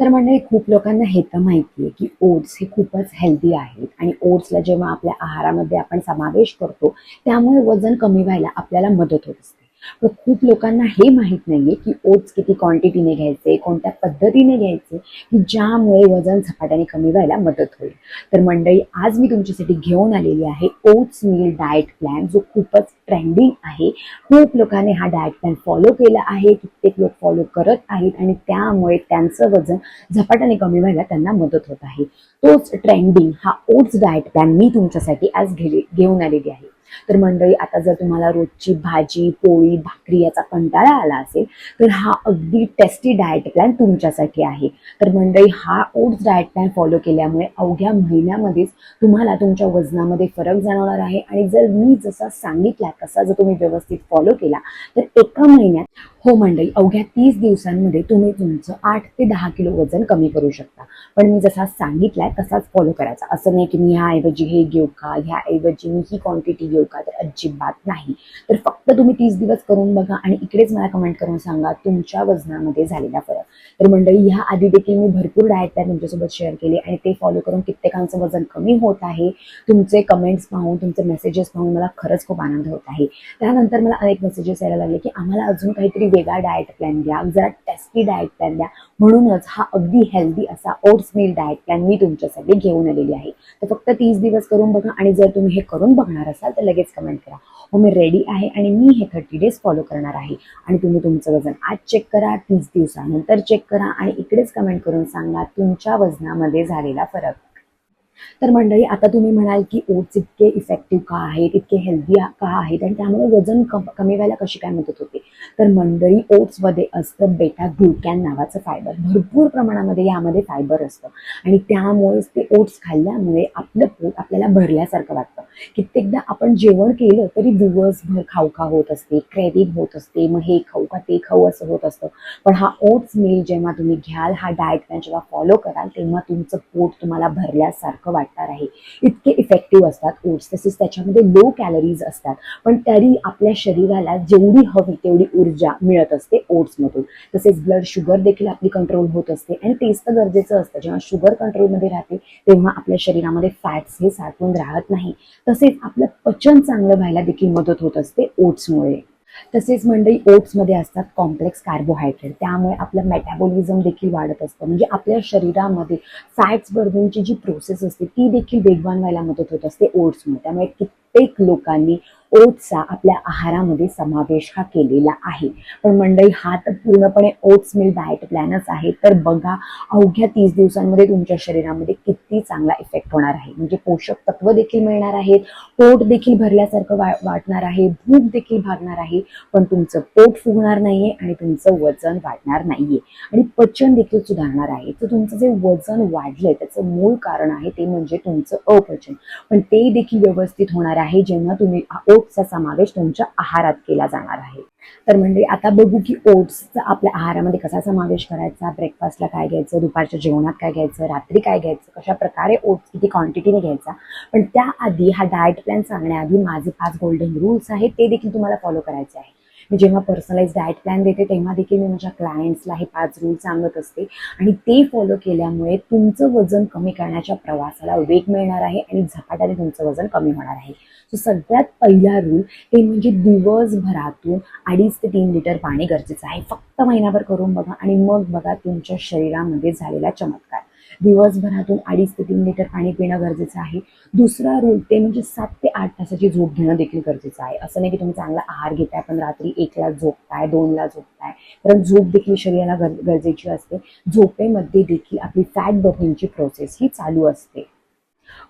तर मंडळी खूप लोकांना हे तर माहिती आहे की ओट्स हे खूपच हेल्दी आहेत. आणि ओट्सला जेव्हा आपल्या आहारामध्ये आपण समावेश करतो त्यामुळे वजन कमी व्हायला आपल्याला मदत होत असते. पण खूप लोकांना हे माहीत नाहीये की ओट्स किती क्वांटिटीने घ्यायचे कोणत्या पद्धतीने घ्यायचे की ज्यामुळे वजन झपाट्याने कमी व्हायला मदत होईल. तर मंडळी आज मी तुमच्यासाठी घेऊन आलेली आहे ओट्स मील डाएट प्लॅन जो खूपच ट्रेंडिंग आहे. खूप लोकांनी हा डाएट प्लॅन फॉलो केला आहे कित्येक लोक फॉलो करत आहेत आणि त्यामुळे त्यांचं वजन झपाट्याने कमी व्हायला त्यांना मदत होत आहे. तोच ट्रेंडिंग हा ओट्स डाएट प्लॅन मी तुमच्यासाठी आज घेऊन आलेली आहे. तर मंडळी आता जर तुम्हाला रोजची भाजी पोळी भाकरी याचा कंटाळा आला असेल तर हा अगदी टेस्टी डाएट प्लॅन तुमच्यासाठी आहे. तर मंडळी हा ओट्स डाएट प्लॅन फॉलो केल्यामुळे अवघ्या महिन्यामध्येच तुम्हाला तुमच्या वजनामध्ये फरक जाणवणार आहे. आणि जर मी जसा सांगितला तसा जर तुम्ही व्यवस्थित फॉलो केला तर एका महिन्यात हो मंडळी अवघ्या तीस दिवसांमध्ये तुम्ही तुमचं आठ ते दहा किलो वजन कमी करू शकता. पण मी जसा सांगितलाय तसाच फॉलो करायचा. असं नाही की मी ह्याऐवजी हे घेऊ का ह्याऐवजी मी ही क्वांटिटी घेऊ का तर अजिबात नाही. तर फक्त तुम्ही तीस दिवस करून बघा आणि इकडेच मला कमेंट करून सांगा तुमच्या वजनामध्ये झालेला फरक. तर मंडळी ह्या आधी देखील मी भरपूर डायट त्या तुमच्यासोबत शेअर केले आणि ते फॉलो करून कित्येकांचं वजन कमी होत आहे. तुमचे कमेंट्स पाहून तुमचे मेसेजेस पाहून मला खरंच खूप आनंद होत आहे. त्यानंतर मला अनेक मेसेजेस यायला लागले की आम्हाला अजून काहीतरी वेगळा डाएट प्लॅन द्या जरा टेस्टी डाएट प्लॅन द्या म्हणूनच हा अगदी हेल्दी असा ओट्स मिल डाएट प्लॅन मी तुमच्यासाठी घेऊन आलेली आहे. तर फक्त तीस दिवस करून बघा आणि जर तुम्ही हे करून बघणार असाल तर लगेच कमेंट करा. हो मी रेडी आहे आणि मी हे थर्टी डेज फॉलो करणार आहे. आणि तुम्ही तुमचं वजन आज चेक करा तीस दिवसानंतर चेक करा आणि इकडेच कमेंट करून सांगा तुमच्या वजनामध्ये झालेला फरक. तर मंडळी आता तुम्ही म्हणाल की ओट्स इतके इफेक्टिव्ह का आहेत इतके हेल्दी का आहेत आणि त्यामुळे वजन कम कमी व्हायला कशी काय मदत होते? तर मंडळी ओट्समध्ये असतं बेटा ग्लुकॅन नावाचं फायबर भरपूर प्रमाणामध्ये यामध्ये फायबर असतं. आणि त्यामुळेच ते ओट्स खाल्ल्यामुळे आपलं पोट आपल्याला भरल्यासारखं वाटतं. कित्येकदा आपण जेवण केलं तरी दिवसभर खाऊ खा होत असते क्रेडिट होत असते मग हे खाऊ का ते खाऊ असं होत असतं. पण हा ओट्स मील जेव्हा तुम्ही घ्याल हा डाएट प्लॅन जेव्हा फॉलो कराल तेव्हा तुमचं पोट तुम्हाला भरल्यासारखं वाटणार आहे. इतके इफेक्टिव्ह असतात ओट्स तसेच त्याच्यामध्ये लो कॅलरीज असतात. पण तरी आपल्या शरीराला जेवढी हवी तेवढी ऊर्जा मिळत असते ओट्समधून तसेच ब्लड शुगर देखील आपली कंट्रोल होत असते. आणि तेच तर गरजेचं असतं. जेव्हा शुगर कंट्रोलमध्ये राहते तेव्हा आपल्या शरीरामध्ये फॅट्स हे साठवून राहत नाही. तसेच आपलं पचन चांगलं व्हायला देखील मदत होत असते ओट्समुळे तसेच मंडळी ओट्समध्ये असतात कॉम्प्लेक्स कार्बोहायड्रेट त्यामुळे आपलं मेटाबॉलिझम देखील वाढत असतं. म्हणजे आपल्या शरीरामध्ये फॅट्स बर्निंगची जी प्रोसेस असते ती देखील वेगवान व्हायला मदत होत असते ओट्समुळे. त्यामुळे कित्येक लोकांनी ओट्सचा आपल्या आहारामध्ये समावेश हा केलेला आहे. पण मंडळी हा तर पूर्णपणे ओट्स मिल डाएट प्लॅनच आहे. तर बघा अवघ्या तीस दिवसांमध्ये तुमच्या शरीरामध्ये किती चांगला इफेक्ट होणार आहे. म्हणजे पोषक तत्व देखील मिळणार आहेत पोट देखील भरल्यासारखं वा वाटणार आहे भूक देखील भागणार आहे पण तुमचं पोट फुगणार नाहीये आणि तुमचं वजन वाढणार नाहीये. आणि पचन देखील सुधारणार आहे. तर तुमचं जे वजन वाढलंय त्याचं मूळ कारण आहे ते म्हणजे तुमचं अपचन. पण ते देखील व्यवस्थित होणार आहे. जेव्हा तुम्ही ओट्सचा समावेश तुमच्या आहारात केला जाणार आहे. तर म्हणजे आता बघू की ओट्सचा आपल्या आहारामध्ये कसा समावेश करायचा ब्रेकफास्टला काय घ्यायचं दुपारच्या जेवणात काय घ्यायचं रात्री काय घ्यायचं कशा प्रकारे ओट्स किती क्वांटिटीने घ्यायचा पण त्याआधी हा डाएट प्लॅन सांगण्याआधी माझे पाच गोल्डन रूल्स आहेत ते देखील तुम्हाला फॉलो करायचे आहे. मी जेव्हा पर्सनलाइज डाएट प्लॅन देते तेव्हा देखील मी माझ्या क्लायंट्सला हे पाच रूल सांगत असते. आणि ते फॉलो केल्यामुळे तुमचं वजन कमी करण्याच्या प्रवासाला वेग मिळणार आहे आणि झपाट्याने तुमचं वजन कमी होणार आहे. सो सगळ्यात पहिला रूल ते म्हणजे दिवसभरातून अडीच ते तीन लिटर पाणी गरजेचं आहे. फक्त महिनाभर करून बघा आणि मग बघा तुमच्या शरीरामध्ये झालेला चमत्कार. दिवसभरातून अडीच ते तीन लिटर पाणी पिणं गरजेचं आहे. दुसरा रूल ते म्हणजे सात ते आठ तासाची झोप घेणं देखील गरजेचं आहे. असं नाही की तुम्ही चांगला आहार घेताय पण रात्री एकला झोपताय दोनला झोपताय. कारण झोप देखील शरीराला गर गरजेची असते. झोपेमध्ये देखील आपली फॅट बर्निंगची प्रोसेस ही चालू असते.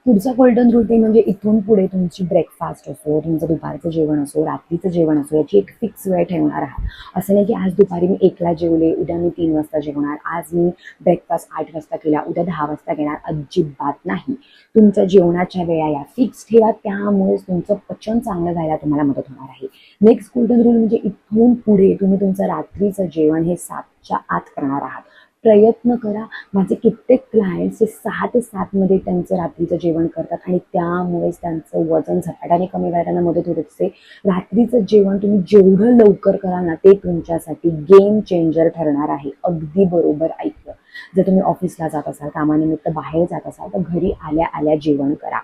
पुढचा गोल्डन रूल ते म्हणजे इथून पुढे तुमची ब्रेकफास्ट असो तुमचं दुपारचं जेवण असो रात्रीचं जेवण असो याची एक फिक्स वेळ ठेवणार आहात. असं नाही की आज दुपारी मी एकला जेवले उद्या मी तीन वाजता जेवणार आज मी ब्रेकफास्ट आठ वाजता केला उद्या दहा वाजता घेणार अजिबात नाही. तुमच्या जेवणाच्या वेळा या फिक्स ठेवा त्यामुळेच तुमचं पचन चांगलं व्हायला तुम्हाला मदत होणार आहे. नेक्स्ट गोल्डन रूल म्हणजे इथून पुढे तुम्ही तुमचं रात्रीचं जेवण हे सातच्या आत करणार आहात. प्रयत्न करा. माझे कित्येक क्लायंट्स हे सहा ते सातमध्ये त्यांचं रात्रीचं जेवण करतात आणि त्यामुळेच त्यांचं वजन झपाट्याने कमी व्हायला मदत होत असते. रात्रीचं जेवण तुम्ही जेवढं लवकर करा ना ते तुमच्यासाठी गेम चेंजर ठरणार आहे. अगदी बरोबर ऐकलं. जर तुम्ही ऑफिसला जात असाल कामानिमित्त बाहेर जात असाल तर घरी आल्या आल्या जेवण करा.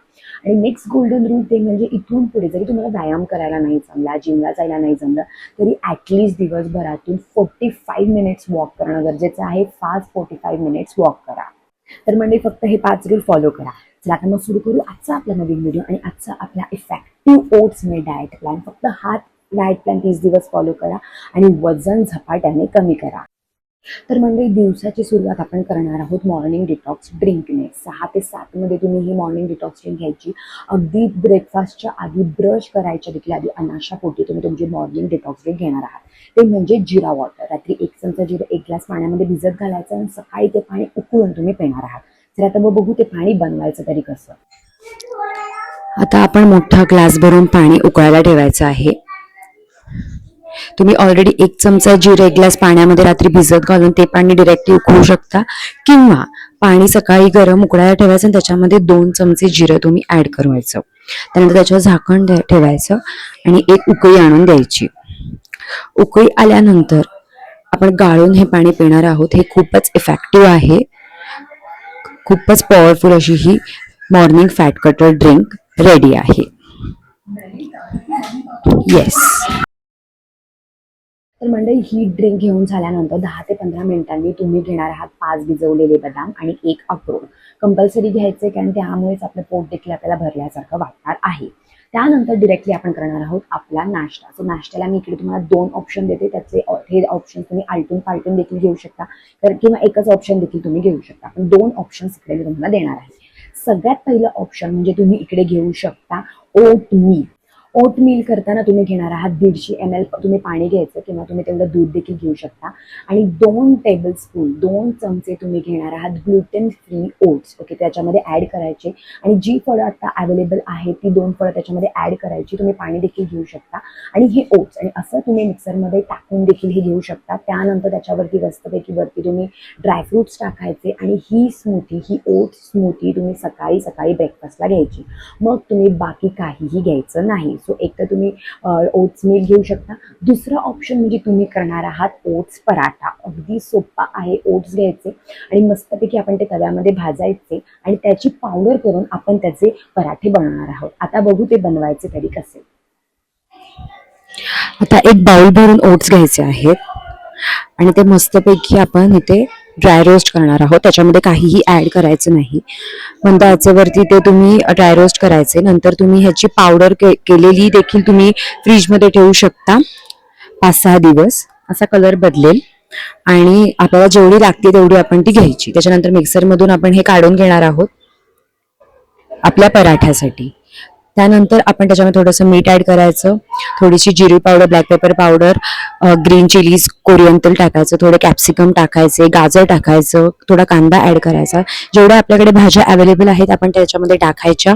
आणि नेक्स्ट गोल्डन रूल ते म्हणजे इथून पुढे जरी तुम्हाला व्यायाम करायला नाही जमला जिमला जायला नाही जमलं तरी ॲटलिस्ट दिवसभरातून फोर्टी फाईव्ह मिनिट्स वॉक करणं गरजेचं आहे. Fast forty five minutes walk करा. तर म्हणजे फक्त हे पाच रूल फॉलो करा. चला आता मग सुरू करू आजचा आपला नवीन व्हिडिओ आणि आजचा आपला effective oats meal diet plan फक्त हात डाएट प्लॅन तीस दिवस फॉलो करा आणि वजन झपाट्याने कमी करा. तर म्हणजे दिवसाची सुरुवात आपण करणार आहोत मॉर्निंग डिटॉक्स ड्रिंकने सहा ते सातमध्ये तुम्ही ही मॉर्निंग डिटॉक्स ड्रिंक घ्यायची. अगदी ब्रेकफास्टच्या आधी ब्रश करायच्या देखील आधी अनाशा पोटी तुम्ही तुमची मॉर्निंग डिटॉक्स ड्रिंक घेणार आहात. ते म्हणजे जिरा वॉटर रात्री एक चमचा जिरा एक ग्लास पाण्यामध्ये भिजत घालायचं आणि सकाळी ते पाणी उकळून तुम्ही पिणार आहात. तर आता मग बघू ते पाणी बनवायचं तरी कसं. आता आपण मोठा ग्लास भरून पाणी उकळायला ठेवायचं आहे. तुम्ही ऑलरेडी एक चमचा जिरे ग्लास पाण्यामध्ये रात्री भिजत घालून ते पाणी डिरेक्टली उकळू शकता. किंवा पाणी सकाळी गरम उकळायला ठेवायचं आणि त्याच्यामध्ये दोन चमचे जिरं तुम्ही ऍड करायचं त्यानंतर त्याच्यावर झाकण ठेवायचं आणि एक उकळी आणून द्यायची. उकळी आल्यानंतर आपण गाळून हे पाणी पिणार आहोत. हे खूपच इफेक्टिव्ह आहे. खूपच पॉवरफुल अशी ही morning fat cutter drink ready आहे. येस तर मंडळी ही ड्रिंक घेऊन झाल्यानंतर दहा ते पंधरा मिनिटांनी तुम्ही घेणार आहात पाच भिजवलेले बदाम आणि एक अक्रोड. कंपल्सरी घ्यायचे कारण त्यामुळेच आपलं पोट देखील आपल्याला भरल्यासारखं वाटणार आहे. त्यानंतर डिरेक्टली आपण करणार आहोत आपला नाश्ता. सो नाश्त्याला मी इकडे तुम्हाला दोन ऑप्शन देते. त्याचे हे ऑप्शन तुम्ही आलटून पालटून देखील घेऊ शकता. तर किंवा एकच ऑप्शन देखील तुम्ही घेऊ शकता. पण दोन ऑप्शन्स इकडे मी तुम्हाला देणार आहे. सगळ्यात पहिलं ऑप्शन म्हणजे तुम्ही इकडे घेऊ शकता ओट मिल ओट मिल करताना तुम्ही घेणार आहात दीडशे एम एल तुम्ही पाणी घ्यायचं किंवा तुम्ही तेवढं दूध देखील घेऊ शकता. आणि दोन टेबल स्पून दोन चमचे तुम्ही घेणार आहात ग्लुटेन फ्री ओट्स ओके त्याच्यामध्ये ऍड करायचे. आणि जी फळं आता अवेलेबल आहेत ती दोन फळं त्याच्यामध्ये ऍड करायची. तुम्ही पाणी देखील घेऊ शकता. आणि हे ओट्स आणि असं तुम्ही मिक्सरमध्ये टाकून देखील हे घेऊ शकता. त्यानंतर त्याच्यावरती मस्तपैकी वरती तुम्ही ड्रायफ्रुट्स टाकायचे. आणि ही स्मूथी ही ओट स्मूथी तुम्ही सकाळी सकाळी ब्रेकफास्टला घ्यायची. मग तुम्ही बाकी काहीही घ्यायचं नाही. सो एक तर तुम्ही ओट्स मिल घेऊ शकता. दुसरा ऑप्शन म्हणजे तुम्ही करणार आहात ओट्स पराठा. अगदी सोपा आहे ओट्स घ्यायचे. आणि मस्तपैकी आपण ते तव्यामध्ये भाजायचे आणि त्याची पावडर करून आपण त्याचे पराठे बनवणार आहोत. आता बघू ते बनवायचे तरी कसे. आता एक बाउल भरून ओट्स घ्यायचे आहेत. आणि ते मस्तपैकी आपण इथे ड्राय रोस्ट करणार आहोत. त्याच्यामध्ये काहीही ॲड करायचं नाही. मंद आचेवरती ते तुम्ही ड्राय रोस्ट करायचे. नंतर तुम्ही ह्याची पावडर के केलेली देखील तुम्ही फ्रीजमध्ये ठेवू शकता. पाच सहा दिवस. असा कलर बदलेल. आणि आपल्याला जेवढी लागते तेवढी आपण ती घ्यायची. त्याच्यानंतर मिक्सरमधून आपण हे काढून घेणार आहोत. आपल्या पराठ्यासाठी. त्यानंतर आपण त्याच्यामध्ये थोडंसं मीठ ऍड करायचं थोडीशी जिरी powder black pepper powder green chillies Korean तेल टाकायचं थोडं कॅप्सिकम टाकायचे गाजर टाकायचं थोडा कांदा ऍड करायचा. जेवढ्या आपल्याकडे भाज्या अवेलेबल आहेत आपण त्याच्यामध्ये टाकायच्या.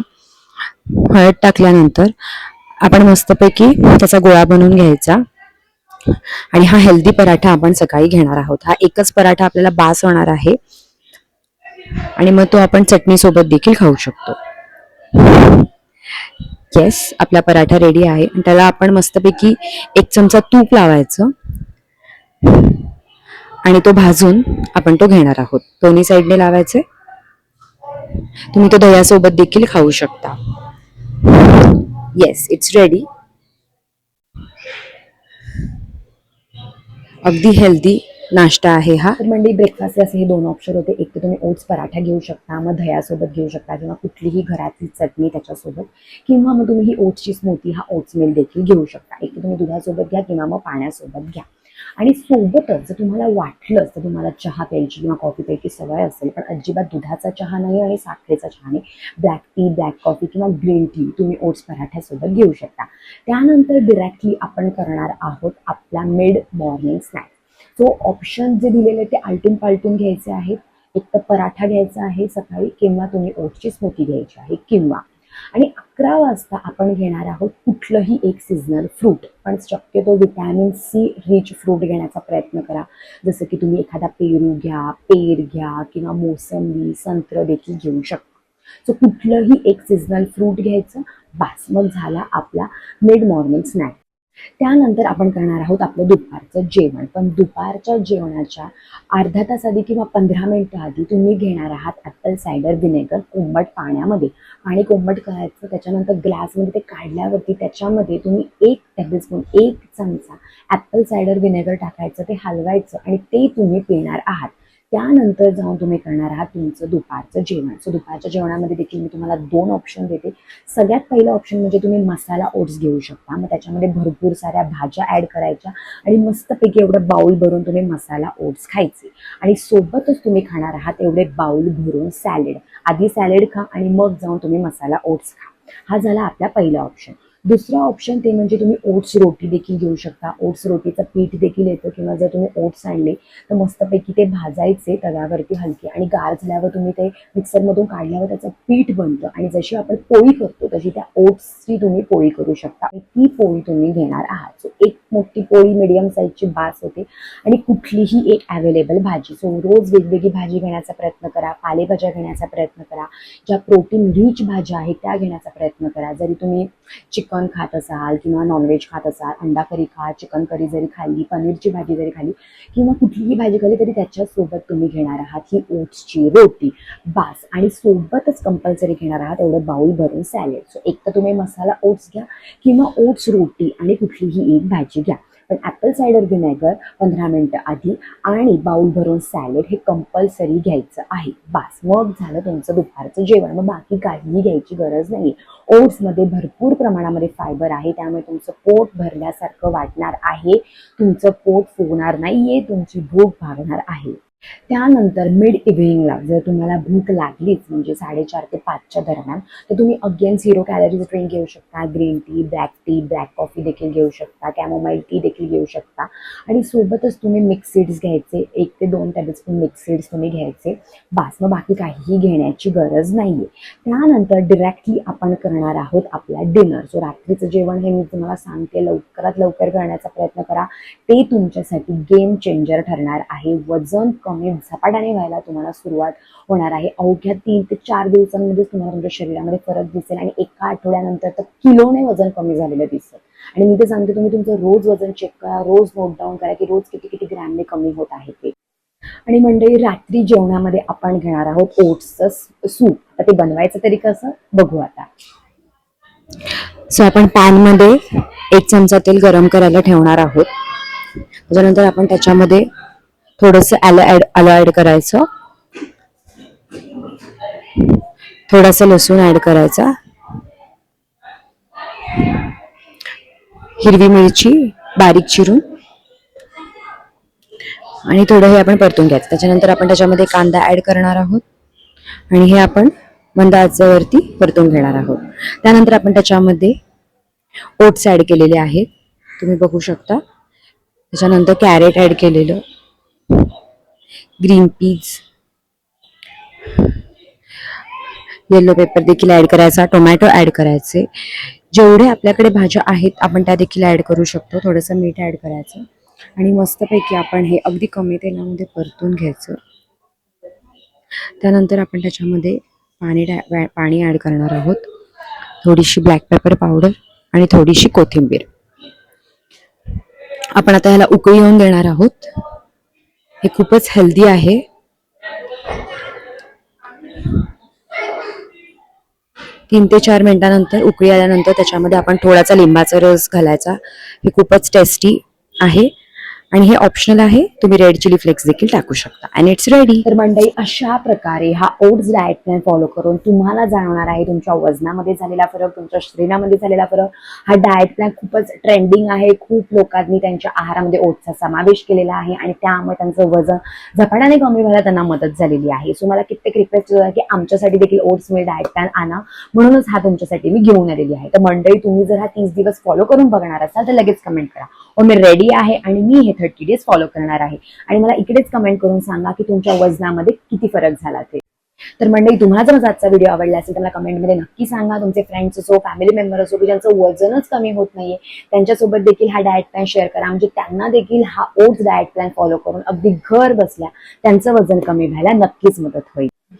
हळद टाकल्यानंतर आपण मस्तपैकी त्याचा गोळा बनवून घ्यायचा. आणि हा हेल्दी पराठा आपण सकाळी घेणार आहोत. हा एकच पराठा आपल्याला बास होणार आहे. आणि मग तो आपण चटणी सोबत देखील खाऊ शकतो. येस आपला पराठा रेडी आहे. आणि त्याला आपण मस्तपैकी एक चमचा तूप लावायचं. आणि तो भाजून आपण तो घेणार आहोत. दोन्ही साईडने लावायचे. तुम्ही तो दह्यासोबत देखील खाऊ शकता. येस इट्स रेडी अगदी हेल्दी नाश्ता आहे हा. तर म्हणजे ब्रेकफास्ट असे हे दोन ऑप्शन होते. एक तर तुम्ही ओट्स पराठा घेऊ शकता मग दह्यासोबत घेऊ शकता किंवा कुठलीही घरातली चटणी त्याच्यासोबत. किंवा मग तुम्ही ही ओट्सची स्मूथी हा ओट्स मिल देखील घेऊ शकता. एक तर तुम्ही दुधासोबत घ्या किंवा मग पाण्यासोबत घ्या. आणि सोबतच जर तुम्हाला वाटलं तर तुम्हाला चहा प्यायची किंवा कॉफी प्यायची सवय असेल पण अजिबात दुधाचा चहा नाही आणि साखरेचा चहा नाही. ब्लॅक टी ब्लॅक कॉफी किंवा ग्रीन टी तुम्ही ओट्स पराठ्यासोबत घेऊ शकता. त्यानंतर डिरेक्टली आपण करणार आहोत आपला mid morning snack so option जे दिलेले ते आलटून पालटून घ्यायचे आहेत. एक तर पराठा घ्यायचा आहे सकाळी किंवा तुम्ही ओटची स्मूथी घ्यायची आहे किंवा आणि अकरा वाजता आपण घेणार आहोत कुठलंही एक सीझनल फ्रूट पण शक्यतो विटॅमिन सी रिच फ्रूट घेण्याचा प्रयत्न करा. जसं की तुम्ही एखादा पेरू घ्या पेर घ्या किंवा मोसंबी संत्र देखील घेऊ शकता. सो कुठलंही एक सीझनल फ्रूट घ्यायचं बास मग झाला आपला मिड मॉर्निंग स्नॅक त्यानंतर आपण करणार आहोत आपलं दुपारचं जेवण. पण दुपारच्या जेवणाच्या अर्धा तास आधी किंवा पंधरा मिनिटं आधी तुम्ही घेणार आहात ॲपल सायडर विनेगर कोंबट पाण्यामध्ये. पाणी कोंबट करायचं त्याच्यानंतर ग्लासमध्ये ते काढल्यावरती त्याच्यामध्ये तुम्ही एक टेबलस्पून एक चमचा ॲपल सायडर विनेगर टाकायचं ते हलवायचं आणि ते तुम्ही पिणार आहात. त्यानंतर जाऊन तुम्ही करणार आहात तुमचं दुपारचं जेवण. सो दुपारच्या जेवणामध्ये देखील मी तुम्हाला दोन ऑप्शन देते. सगळ्यात पहिलं ऑप्शन म्हणजे तुम्ही मसाला ओट्स घेऊ शकता. मग त्याच्यामध्ये भरपूर साऱ्या भाज्या ॲड करायच्या आणि मस्तपैकी एवढं बाउल भरून तुम्ही मसाला ओट्स खायचे. आणि सोबतच तुम्ही खाणार आहात एवढे बाउल भरून सॅलेड आधी सॅलेड खा आणि मग जाऊन तुम्ही मसाला ओट्स खा. हा झाला आपला पहिला ऑप्शन दुसरा ऑप्शन ते म्हणजे तुम्ही ओट्स रोटी देखील घेऊ शकता. ओट्स रोटीचं पीठ देखील येतं किंवा जर तुम्ही ओट्स आणले तर मस्तपैकी ते भाजायचे तव्यावरती हलके आणि गार झाल्यावर तुम्ही ते मिक्सरमधून काढल्यावर त्याचं पीठ बनतं आणि जशी आपण पोळी करतो तशी त्या ओट्सची तुम्ही पोळी करू शकता. आणि ती पोळी तुम्ही घेणार आहात. सो एक मोठी पोळी मिडियम साईजची बास होते. आणि कुठलीही एक अवेलेबल भाजी. सो रोज वेगवेगळी भाजी घेण्याचा प्रयत्न करा. पालेभाज्या घेण्याचा प्रयत्न करा. ज्या प्रोटीन रिच भाज्या आहेत त्या घेण्याचा प्रयत्न करा. जरी तुम्ही चिकन खात असाल किंवा नॉनव्हेज खात असाल अंडा करी खा चिकन करी जरी खाल्ली पनीरची भाजी जरी खाल्ली किंवा कुठलीही भाजी खाल्ली तरी त्याच्यासोबत तुम्ही घेणार आहात ही ओट्सची रोटी बास. आणि सोबतच कंपल्सरी घेणार आहात एवढं बाऊल भरून सॅलेड सो एक तर तुम्ही मसाला ओट्स घ्या किंवा ओट्स रोटी आणि कुठलीही एक भाजी घ्या. पण ॲपल सायडर विनेगर पंधरा मिनटं आधी आणि बाउल भरून सॅलेड हे कंपल्सरी घ्यायचं आहे. बास मग झालं तुमचं दुपारचं जेवण. मग बाकी काहीही घ्यायची गरज नाही ओट्समध्ये भरपूर प्रमाणामध्ये फायबर आहे. त्यामुळे तुमचं पोट भरल्यासारखं वाटणार आहे. तुमचं पोट फुगणार नाहीये. तुमची भूक भागणार आहे. त्यानंतर मिड इव्हिनिंगला जर तुम्हाला भूक लागलीच म्हणजे साडेचार ते पाचच्या दरम्यान तर तुम्ही अगेन झिरो कॅलरीज ड्रिंक घेऊ शकता. Green tea black tea black coffee देखील घेऊ शकता. कॅमोमाईल टी देखील घेऊ शकता. आणि सोबतच तुम्ही मिक्स सीड्स घ्यायचे. एक ते दोन टेबलस्पून मिक्स सीड्स तुम्ही घ्यायचे. बास मग बाकी काहीही घेण्याची गरज नाही आहे त्यानंतर डिरेक्टली आपण करणार आहोत आपला डिनर सो रात्रीचं जेवण हे मी तुम्हाला सांगते. लवकरात लवकर करण्याचा प्रयत्न करा. ते तुमच्यासाठी गेम चेंजर ठरणार आहे. वजन कमी झपाट्याने व्हायला तुम्हाला सुरुवात होणार आहे. अवघ्या तीन ते चार दिवसांमध्येच तुम्हाला तुमच्या शरीरामध्ये फरक दिसेल आणि एका आठवड्यानंतर तर किलोने वजन कमी झालेलं दिसेल. आणि मी ते सांगते तुम्ही तुमचं रोज वजन चेक करा रोज नोट डाऊन करा की रोज किती किती ग्रॅमने कमी होत आहे ते. आणि मंडळी रात्री जेवणामध्ये आपण घेणार आहोत ओट्सचं सूप. ते बनवायचं तरी कसं? बघू आता. सो आपण पॅनमध्ये एक चमचा तेल गरम करायला ठेवणार आहोत. त्याच्यानंतर आपण त्याच्यामध्ये थोडंसं आलं ॲड आलं ॲड करायचं. थोडासा लसूण ॲड करायचा. हिरवी मिरची बारीक चिरून. आणि थोडं हे आपण परतून घ्यायचं. त्याच्यानंतर आपण त्याच्यामध्ये कांदा ॲड करणार आहोत. आणि हे आपण मंद आचेवरती परतून घेणार आहोत. त्यानंतर आपण त्याच्यामध्ये ओट्स ॲड केलेले आहेत. तुम्ही बघू शकता. त्याच्यानंतर कॅरेट ॲड केलेलं. ग्रीन पीज येलो पेपर देखील ॲड करायचा टोमॅटो ॲड करायचे. जेवढे आपल्याकडे भाज्या आहेत आपण त्या देखील ॲड करू शकतो. थोडंसं मीठ ॲड करायचं. आणि मस्तपैकी आपण हे अगदी कमी तेलामध्ये परतून घ्यायचं. त्यानंतर आपण त्याच्यामध्ये पाणी डॅ- पाणी ॲड करणार आहोत. थोडीशी ब्लॅक पेपर पावडर आणि थोडीशी कोथिंबीर. आपण आता ह्याला उकळी येऊन देणार आहोत. हे खूपच हेल्दी आहे. तीन ते चार मिनिटानंतर उकळी आल्यानंतर त्याच्यामध्ये आपण थोडासा लिंबाचा रस घालायचा. हे खूपच टेस्टी आहे. आणि हे ऑप्शनल आहे. तुम्ही रेड चिली फ्लेक्स देखील टाकू शकता. अँड इट्स रेडी तर मंडळी अशा प्रकारे हा ओट्स डाएट प्लॅन फॉलो करून तुम्हाला जाणवणार आहे तुमच्या वजनामध्ये झालेला फरक तुमच्या शरीरामध्ये झालेला फरक. हा डाएट प्लॅन खूपच ट्रेंडिंग आहे. खूप लोकांनी त्यांच्या आहारामध्ये ओट्सचा समावेश केलेला आहे आणि त्यामुळे त्यांचं वजन झपाट्याने कमी व्हायला त्यांना मदत झालेली आहे. सो मला कित्येक रिक्वेस्ट की आमच्यासाठी देखील ओट्स मिल डाएट प्लॅन आणा. म्हणूनच हा तुमच्यासाठी मी घेऊन आलेली आहे. तर मंडळी तुम्ही जर हा तीस दिवस फॉलो करून बघणार असाल तर लगेच कमेंट करा. ओ मी रेडी आहे आणि मी हे थर्टी डेज फॉलो करणार आहे. आणि मला इकडेच कमेंट करून सांगा की तुमच्या वजनामध्ये किती फरक झाला ते तर मंडळी तुम्हाला जर माझा आजचा व्हिडिओ आवडला असेल तर मला कमेंटमध्ये नक्की सांगा. तुमचे फ्रेंड्स असो फॅमिली मेंबर असो की ज्यांचं वजनच कमी होत नाहीये त्यांच्यासोबत देखील हा डाएट प्लॅन शेअर करा. म्हणजे त्यांना देखील हा ओट्स डाएट प्लॅन फॉलो करून अगदी घर बसल्या त्यांचं वजन कमी व्हायला नक्कीच मदत होईल.